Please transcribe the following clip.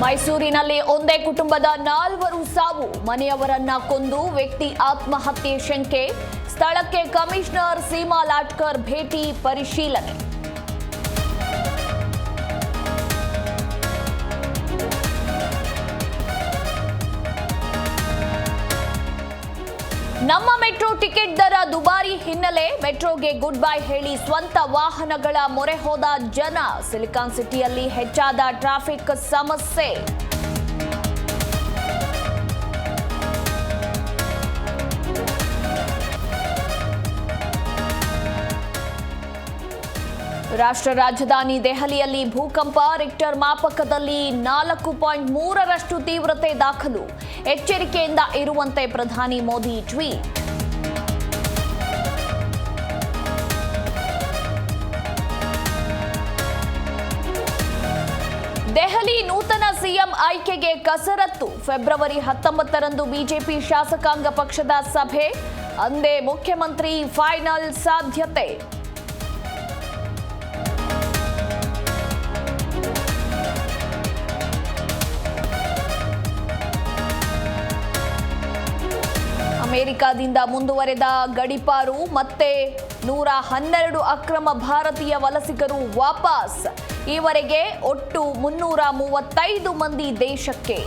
ಮೈಸೂರಿನಲ್ಲಿ ಒಂದೇ ಕುಟುಂಬದ ನಾಲ್ವರು ಸಾವು. ಮನೆಯವರನ್ನ ಕೊಂದು ವ್ಯಕ್ತಿ ಆತ್ಮಹತ್ಯೆ ಶಂಕೆ. ಸ್ಥಳಕ್ಕೆ ಕಮಿಷನರ್ ಸೀಮಾ ಲಾಟ್ಕರ್ ಭೇಟಿ ಪರಿಶೀಲನೆ. ನಮ್ಮ ಮೆಟ್ರೋ ಟಿಕೆಟ್ ದರ ದುಬಾರಿ ಹಿನ್ನೆಲೆ ಮೆಟ್ರೋಗೆ ಗುಡ್ ಬೈ ಹೇಳಿ ಸ್ವಂತ ವಾಹನಗಳ ಮೊರೆ ಹೋದ ಜನ. ಸಿಲಿಕಾನ್ ಸಿಟಿಯಲ್ಲಿ ಹೆಚ್ಚಾದ ಟ್ರಾಫಿಕ್ ಸಮಸ್ಯೆ. ರಾಷ್ಟ್ರ ರಾಜಧಾನಿ ದೆಹಲಿಯಲ್ಲಿ ಭೂಕಂಪ, ರಿಕ್ಟರ್ ಮಾಪಕದಲ್ಲಿ ನಾಲ್ಕು ಪಾಯಿಂಟ್ ಮೂರರಷ್ಟು ತೀವ್ರತೆ ದಾಖಲು. ಎಚ್ಚರಿಕೆಯಿಂದ ಇರುವಂತೆ ಪ್ರಧಾನಿ ಮೋದಿ ಟ್ವೀಟ್. ದೆಹಲಿ ನೂತನ ಸಿಎಂ ಆಯ್ಕೆಗೆ ಕಸರತ್ತು. ಫೆಬ್ರವರಿ ಹತ್ತೊಂಬತ್ತರಂದು ಬಿಜೆಪಿ ಶಾಸಕಾಂಗ ಪಕ್ಷದ ಸಭೆ. ಅಂದೇ ಮುಖ್ಯಮಂತ್ರಿ ಫೈನಲ್ ಸಾಧ್ಯತೆ. ಅಮೆರಿಕದಿಂದ ಮುಂದುವರೆದ ಗಡಿಪಾರು, ಮತ್ತೆ ನೂರ ಹನ್ನೆರಡು ಅಕ್ರಮ ಭಾರತೀಯ ವಲಸಿಗರು ವಾಪಸ್. ಈವರೆಗೆ ಒಟ್ಟು ಮುನ್ನೂರ ಮೂವತ್ತೈದು ಮಂದಿ ದೇಶಕ್ಕೆ.